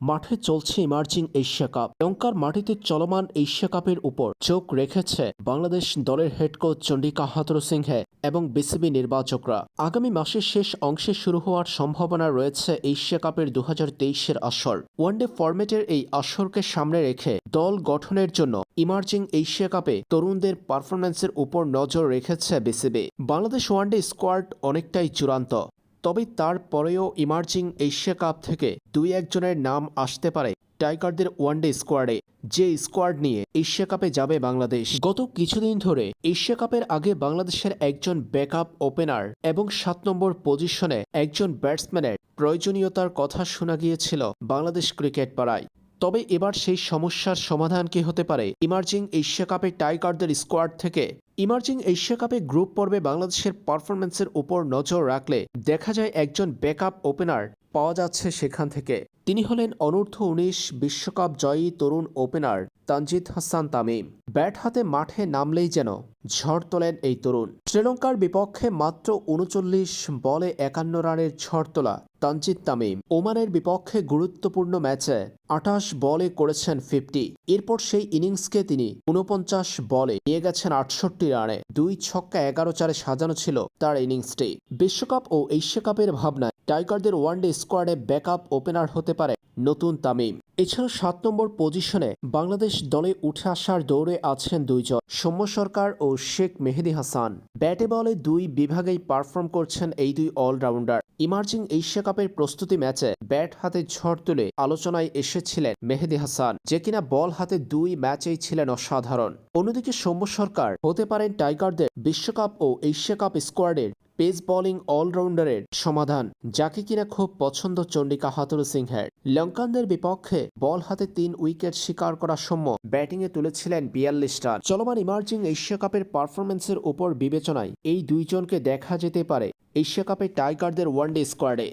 মাঠে চলছে emerging Asia cup লঙ্কার মাটিতে চলমান এশিয়া কাপের উপর চোখ রেখেছে বাংলাদেশ দলের head coach Chandika Hathurusingha এবং বিসিবি নির্বাচকরা। আগামী মাসের শেষ অংশে শুরু হওয়ার সম্ভাবনা রয়েছে এশিয়া কাপের দু তেইশের আসর। ওয়ানডে ফরম্যাটের এই আসরকে সামনে রেখে দল গঠনের জন্য ইমার্জিং এশিয়া কাপে তরুণদের পারফরম্যান্সের উপর নজর রেখেছে বিসিবি বাংলাদেশ ওয়ানডে স্কোয়াড অনেকটাই চূড়ান্ত। তবে তারপরেও ইমার্জিং এশিয়া কাপ থেকে দুই একজনের নাম আসতে পারে টাইগারদের ওয়ানডে স্কোয়াডে, যে স্কোয়াড নিয়ে এশিয়া কাপে যাবে বাংলাদেশ। গত কিছুদিন ধরে এশিয়া কাপের আগে বাংলাদেশের একজন ব্যাকআপ ওপেনার এবং সাত নম্বর পজিশনে একজন ব্যাটসম্যানের প্রয়োজনীয়তার কথা শোনা গিয়েছিল বাংলাদেশ ক্রিকেট পাড়ায়। তবে এবার সেই সমস্যার সমাধান কি হতে পারে? ইমার্জিং এশিয়া কাপে টাইগারদের স্কোয়াড থেকে ইমার্জিং এশিয়া কাপে গ্রুপ পর্বে বাংলাদেশের পারফরমেন্সের উপর নজর রাখলে দেখা যায় একজন ব্যাকআপ ওপেনার পাওয়া যাচ্ছে সেখান থেকে। তিনি হলেন অনূর্ধ্ব উনিশ বিশ্বকাপ জয়ী তরুণ ওপেনার তানজিদ হাসান তামিম। ব্যাট হাতে মাঠে নামলেই যেন ঝড় তোলেন এই তরুণ। শ্রীলঙ্কার বিপক্ষে মাত্র উনচল্লিশ বলে একান্ন রানের ঝড় তোলা তানজিদ তামিম। ওমানের বিপক্ষে গুরুত্বপূর্ণ ম্যাচে আঠাশ বলে করেছেন ফিফটি। এরপর সেই ইনিংসকে তিনি উনপঞ্চাশ বলে নিয়ে গেছেন আটষট্টি রানে। দুই ছক্কা এগারো চারে সাজানো ছিল তার ইনিংসটি। বিশ্বকাপ ও এশিয়া কাপের ভাবনায় টাইগারদের ওয়ানডে স্কোয়াডে ব্যাকআপ ওপেনার হতে পারে নতুন তামিম। এছাড়া সাত নম্বর পজিশনে বাংলাদেশ দলে উঠে আসার দৌড়ে আছেন দুইজন, সৌম্য সরকার ও শেখ মেহেদি হাসান। ব্যাটে বলে দুই বিভাগেই পারফর্ম করছেন এই দুই অলরাউন্ডার। ইমার্জিং এশিয়া কাপের প্রস্তুতি ম্যাচে ব্যাট হাতে ঝড় তুলে আলোচনায় এসেছিলেন মেহেদি হাসান, যে কিনা বল হাতে দুই ম্যাচেই ছিলেন অসাধারণ। অন্যদিকে সৌম্য সরকার হতে পারেন টাইগারদের বিশ্বকাপ ও এশিয়া কাপ স্কোয়াডের পেস বোলিং অলরাউন্ডারের সমাধান, যাকে কিনা খুব পছন্দ চন্ডিকা হাতুর সিংহের। লঙ্কানদের বিপক্ষে বল হাতে তিন উইকেট শিকার করা সম্য ব্যাটিংয়ে তুলেছিলেন বিয়াল্লিশ রান। চলমান ইমার্জিং এশিয়া কাপের পারফরমেন্সের উপর বিবেচনায় এই দুইজনকে দেখা যেতে পারে এশিয়া কাপে টাইগারদের ওয়ানডে স্কোয়াডে।